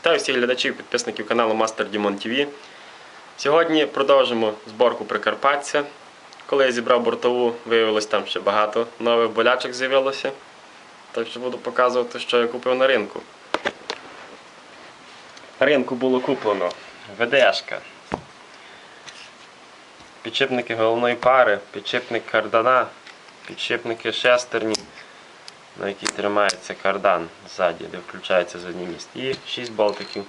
Вітаю всіх глядачів і підписників каналу Master Дімон TV. Сьогодні продовжимо зборку Прикарпаття. Коли я зібрав бортову, виявилось там ще багато нових болячок з'явилося. Так що буду показувати, що я купив на ринку. На ринку було куплено ВДшка, підшипники головної пари, підшипник кардана, підшипники шестерні, на якій тримається кардан ззаді, де включається задній міст. І 6 болтиків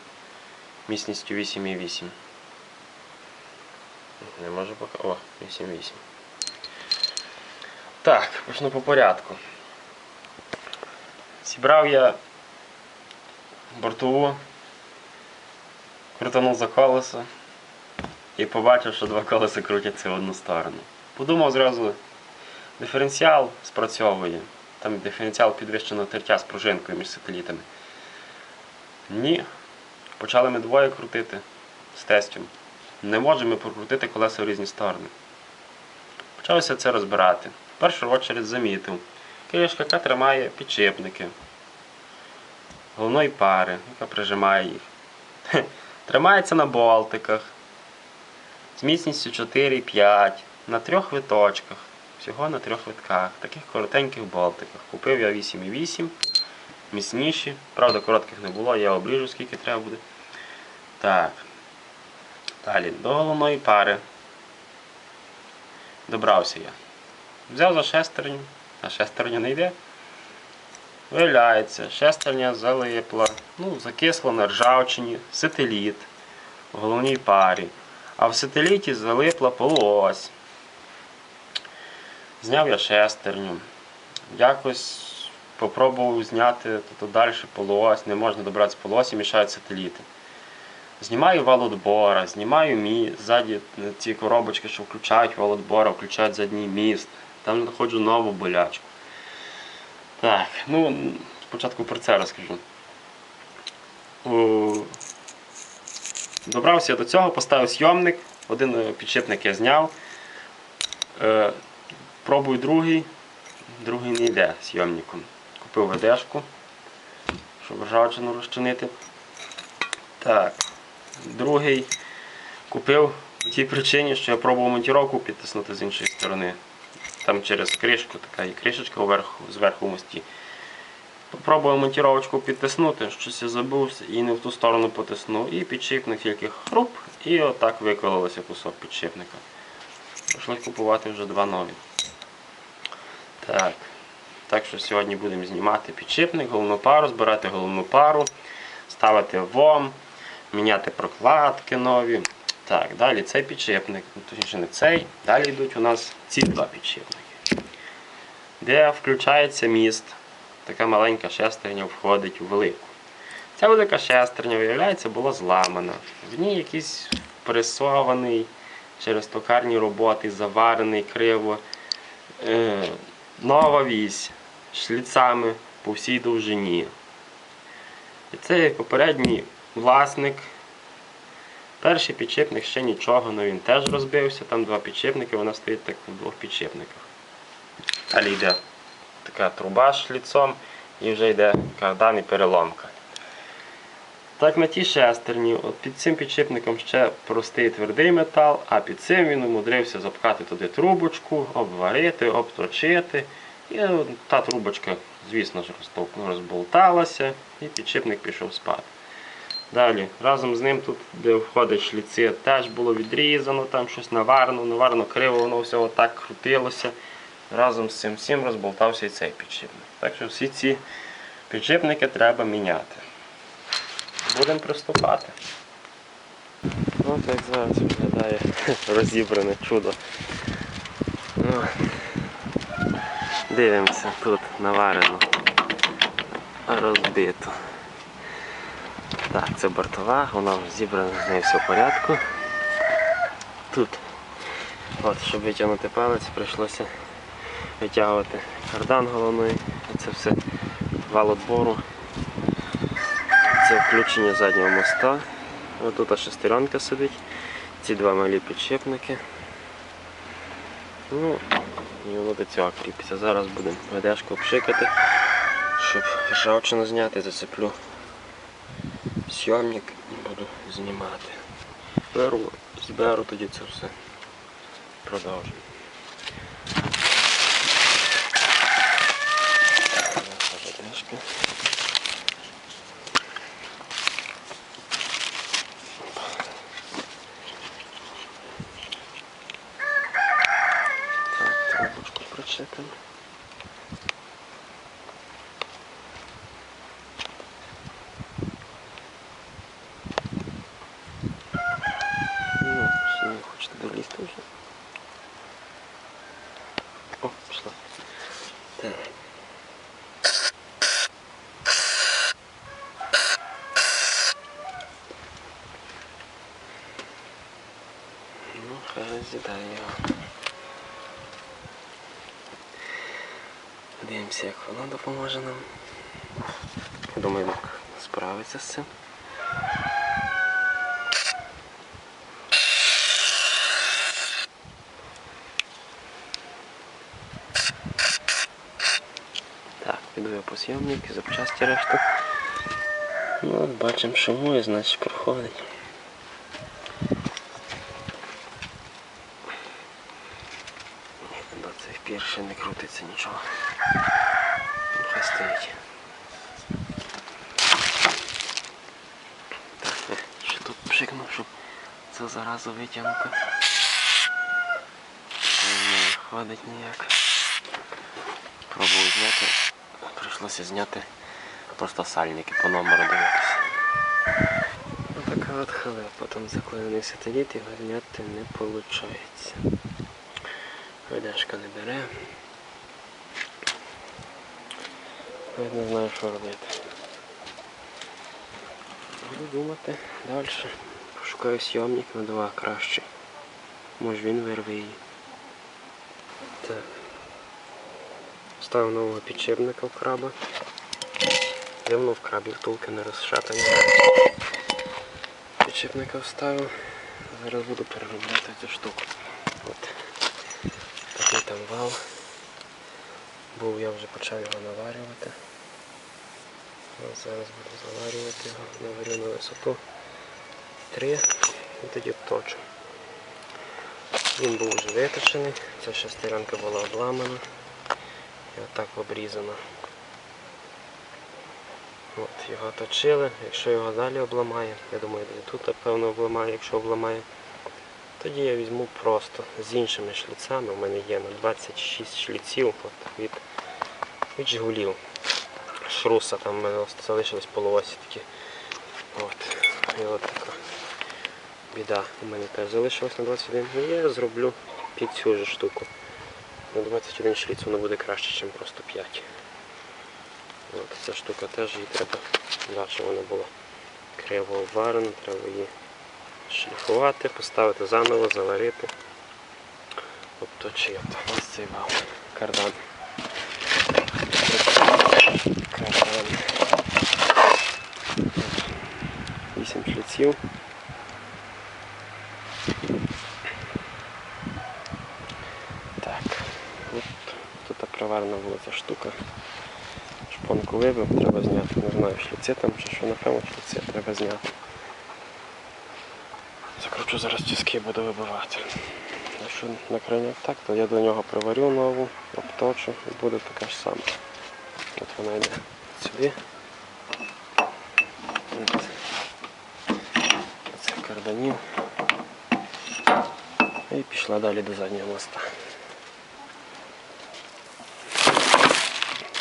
міцністю 8,8. Не можу поки. О, 8,8. Так, почну по порядку. Зібрав я бортову, крутанув за колесо і побачив, що два колеса крутяться в одну сторону. Подумав зразу, диференціал спрацьовує. Там диференціал підвищеного тертя з пружинкою між сателітами. Ні. Почали ми двоє крутити з тестем. Не можемо прокрутити колеса в різні сторони. Почалося це розбирати. В першу очередь замітив. Кришка, яка тримає підшипники головної пари, яка прижимає їх. Тримається на болтиках з міцністю 4-5 на трьох виточках. Всього на трьох витках, таких коротеньких болтиках. Купив я 8,8, міцніші. Правда, коротких не було, я обріжу скільки треба буде. Так. Далі, до головної пари. Добрався я. Взяв за шестерню, а шестерня не йде. Виявляється, шестерня залипла, ну, закисла на ржавчині, сателіт в головній парі. А в сателіті залипла полуось. Зняв я шестерню. Якось попробував зняти тут далі полуось, не можна добратися полуосі, мішають сателіти. Знімаю валотбора, знімаю мі... ззаді ці коробочки, що включають валотбора, включають задній міст. Там знаходжу нову болячку. Так, ну спочатку про це розкажу. О, Добрався до цього, поставив зйомник, один е, підшипник я зняв. Пробую другий, другий не йде зйомником. Купив ведешку, щоб ржавчину розчинити. Так, другий купив по тій причині, що я пробував монтіровку підтиснути з іншої сторони. Там через кришку, така і кришечка вверху, зверху в мості. Попробував монтіровочку підтиснути, щось я забувся і не в ту сторону потиснув. І підшипник тільки хруп, і отак викололося кусок підшипника. Прийшлось купувати вже два нові. Так. Так що сьогодні будемо знімати підшипник, головну пару, збирати головну пару, ставити ВОМ, міняти прокладки нові. Так, далі цей підшипник, ну, точніше не цей, далі йдуть у нас ці два підшипники. Де включається міст, така маленька шестерня входить у велику. Ця велика шестерня, виявляється, була зламана. В ній якийсь пресований через токарні роботи, заварений криво. Нова вісь шліцами по всій довжині. І це попередній власник. Перший підшипник ще нічого, але він теж розбився. Там два підшипники, вона стоїть так в двох підшипниках. Далі йде така труба шліцом і вже йде кардан і переломка. Так на тій шестерні, от під цим підшипником ще простий твердий метал, а під цим він умудрився запхати туди трубочку, обварити, обточити. І та трубочка, звісно ж, розболталася і підшипник пішов спати. Далі, разом з ним тут, де входить шліці, теж було відрізано, там щось наварено, наварено криво, воно все отак крутилося. Разом з цим всім розболтався і цей підшипник. Так що всі ці підшипники треба міняти. Будемо приступати. Ось як зараз виглядає розібране чудо. Ну, Дивимося, тут наварено, розбито. Так, це бортова, вона зібрана, з нею все в порядку. Тут, от, щоб витягнути палець, прийшлося витягувати кардан головний. Це все вал отбору. Це включення заднього моста. Ось тут шестеренка сидить. Ці два малі підшипники. Ну, і воно до цього кріпиться. Зараз будемо ведешку обшикати, щоб ржавчину зняти, зацеплю сйомник і буду знімати. Беру, зберу тоді це все. Продовжую. Трішки. Так, трубочку прочекаємо. Ну, ще не хочете долізти вже. О, пішла. Так. Ну, хай з'їдає його. Як воно допоможе нам. Думаю, Люк справиться з цим. Так, піду я по зйомник, запчасті решту. Ну, бачимо, шумує, значить проходить. Ні, До цих пір ще не нічого. Ну, стоїть. Так, ще тут пшикнув, щоб це заразу витягнути. Не виходить ніяк. Пробую зняти. Прийшлося зняти просто сальники по номеру дивитися. Ну, така от халепа, там заклеєний сателіт, його зняти не виходить. Ведешка не бере. Я не знаю, що робити. Буду думати далі. Пошукаю сйомник на два краще. Може він вирве її. Так. Ставив нового підшипника в краба. Дивно в крабі втулки не розшатані. Підшипника вставив. Зараз буду переробляти цю штуку. От. Такий там вал. Був я вже почав його наварювати. От зараз буду заварювати його, наварю на висоту 3 і тоді точу. Він був вже виточений, ця шестеренка була обламана і отак обрізана. От, його точили, якщо його далі обламає, я думаю, і тут певно обламає, якщо обламає, тоді я візьму просто з іншими шліцами. У мене є на 26 шліців от, від, від Жигулів. Шруса там залишились полуосі такі. От. І от така біда. У мене теж залишилось на 21. І я зроблю під цю ж штуку. На 21 шліц воно буде краще, ніж просто 5. От, ця штука теж її треба, да, щоб вона була криво обварена, треба її шліфувати, поставити заново, заварити. Обточити. Ось цей вал. Кардан. Кардан. 8 шліців. Так, от тут приварена була ця штука. Шпонку вибив, треба зняти. Не знаю, шліці там чи що, напевно, шліці треба зняти. Закручу зараз тіски буду вибивати. Якщо на крайняк так, то я до нього приварю нову, обточу і буде така ж сама. Вона йде сюди. Це карданів. І пішла далі до заднього моста.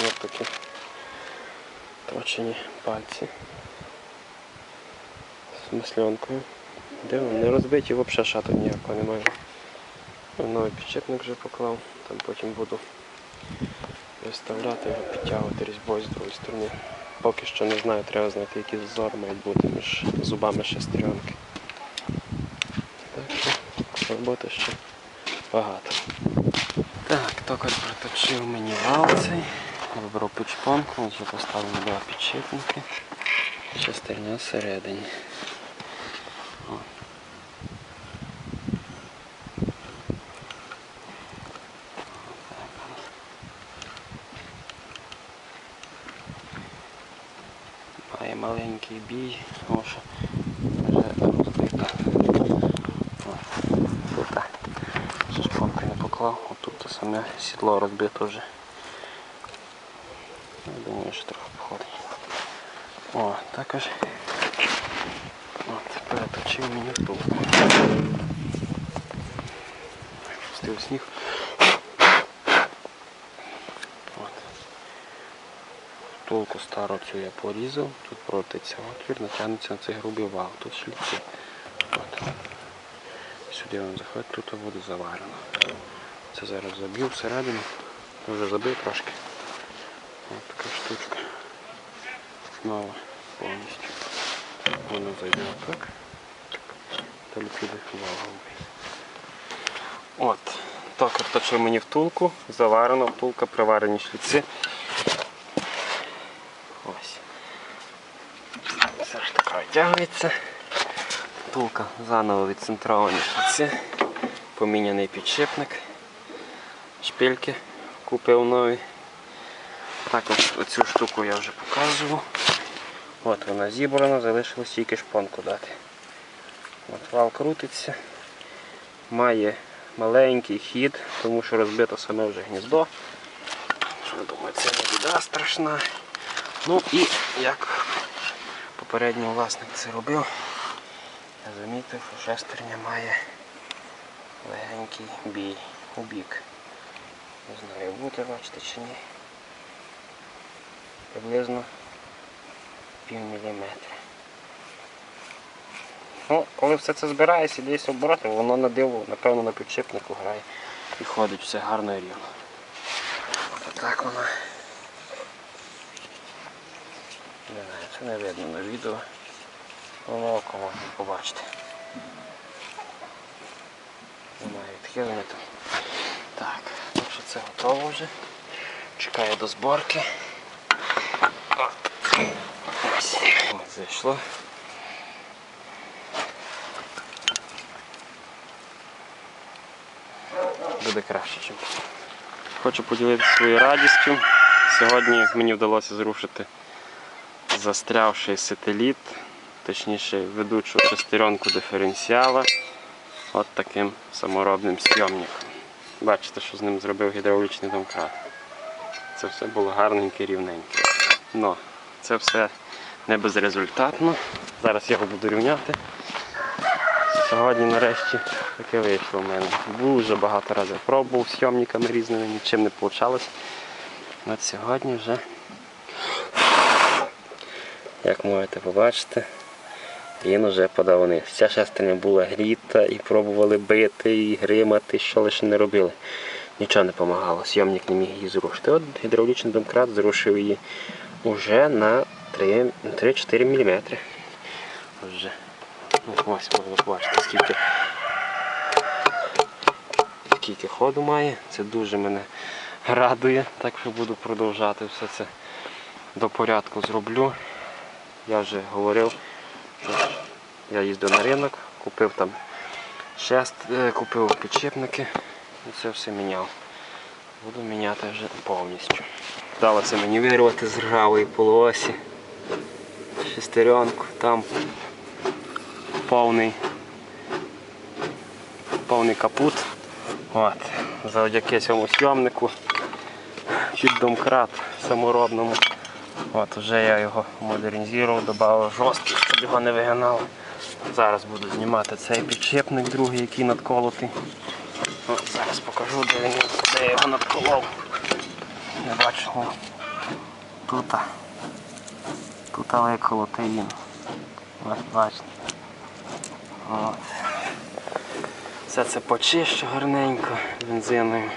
Ось такі точені пальці з маслянкою. Дивно, не розбиті, взагалі шату ніякого немає. Новий підшипник вже поклав, там потім буду виставляти його, підтягувати різьбою з другої сторони. Поки що не знаю, треба знайти який зазор має бути між зубами шестеренки. Так що роботи ще багато. Так, токар проточив мені вал цей. Вибрав підшпонку, вже поставив два підшипники. Шестерня всередині. Має маленький бій, тому що вже розбита. От. Тут так. Ще шпонки не поклав, отут те саме сідло розбито вже. Я думаю, що трохи походить. О, також от, переточив мені втулку. Пустив сніг. Втулку стару цю я порізав, тут протиться отвір, натягнеться на цей грубий вал, тут шліці. От. Сюди він заходить, тут буде заварено. Це зараз заб'ю всередину, вже забив трошки. Ось така штучка. Нова повністю. Воно зайде отак. Далі піде ваговий. От. Так точив мені втулку, заварена втулка, приварені шліці. Ось. Ж така витягується. Втулка заново відцентровані шліці. Поміняний підшипник. Шпильки купив нові. Також оцю штуку я вже показував. От вона зібрана, залишилось тільки шпонку дати. От вал крутиться. Має маленький хід, тому що розбито саме вже гніздо. Я думаю, це не біда страшна. Ну і як попередній власник це робив, я замітив, що шестерня має легенький бій у бік. Не знаю, буде бачите чи ні. Приблизно пів міліметра. Ну, коли все це збирається, десь обороти, воно на диво, напевно, на підшипнику грає і ходить все гарно і рівно. От так воно. Не знаю, це не видно на відео. Воно око можна побачити. Немає відхилення там. Так, так що це готово вже. Чекаю до зборки. Ось. Зайшло. Буде краще, ніж. Хочу поділитися своєю радістю. Сьогодні мені вдалося зрушити застрявший сателіт, точніше ведучу шестеренку диференціала от таким саморобним сйомником. Бачите, що з ним зробив гідравлічний домкрат. Це все було гарненьке, рівненьке. Но це все не безрезультатно. Зараз я його буду рівняти. Сьогодні нарешті таке вийшло в мене. Дуже багато разів пробував зйомниками різними, нічим не вийшло. От сьогодні вже, як можете побачити, він вже подав вниз. Ця шестерня була гріта і пробували бити, і гримати, що лише не робили. Нічого не допомагало, сйомник не міг її зрушити. От гідравлічний домкрат зрушив її уже на 3 3-4 мм. Вже. Ну, ось можна побачити, скільки, скільки ходу має. Це дуже мене радує, так що буду продовжати все це до порядку зроблю. Я вже говорив, що я їздив на ринок, купив там шест, е, купив підшипники і це все міняв. Буду міняти вже повністю. Вдалося мені вирвати з ржавої полуосі шестеренку, там повний, повний капут. От. Завдяки цьому сйомнику під домкрат саморобному. От, вже я його модернізував, додав жорсткий, щоб його не вигинало. Зараз буду знімати цей підшипник другий, який надколотий. От, зараз покажу, де, він, де його надколов. Не бачу. Тут. Тут виколотий він. Бачите. От. Все це почищу гарненько бензиною.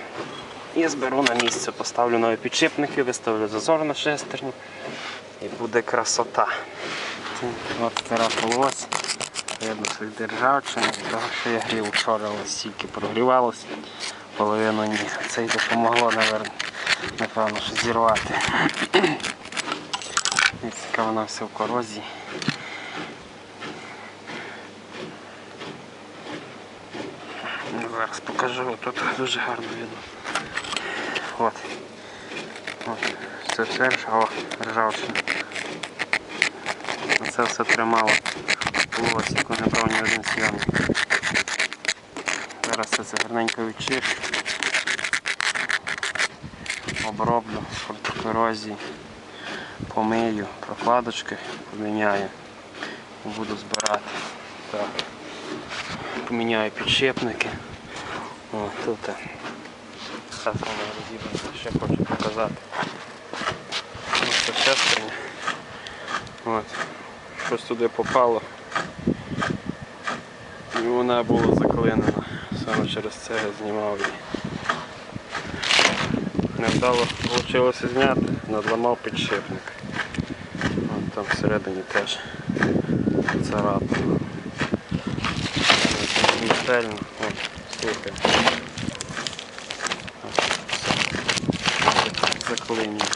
І зберу на місце, поставлю нові підшипники, виставлю зазор на шестерню і буде красота. От стара полось. Видно, що державчина, того, що я грів вчора стільки прогрівалося, половину ні. Це й допомогло, напевно, напевно, що зірвати. Яка вона все в корозії. Ну, Зараз покажу, тут дуже гарно видно. От. От. Це все ржава, ржавчина. це все тримало полосіку, не брав ні один зйомник. Зараз це все гарненько відчищу. Оброблю проти корозії, помию, прокладочки поміняю буду збирати. Так. Поміняю підшипники. О, тут. Е, Зараз воно розібрано, ще хочу показати. Це шестерня. От. Щось туди попало. І вона була заклинена. Саме через це я знімав її. Невдало вийшло зняти, надламав підшипник. От там всередині теж царапано. Смертельно. От, слухай. cleaning.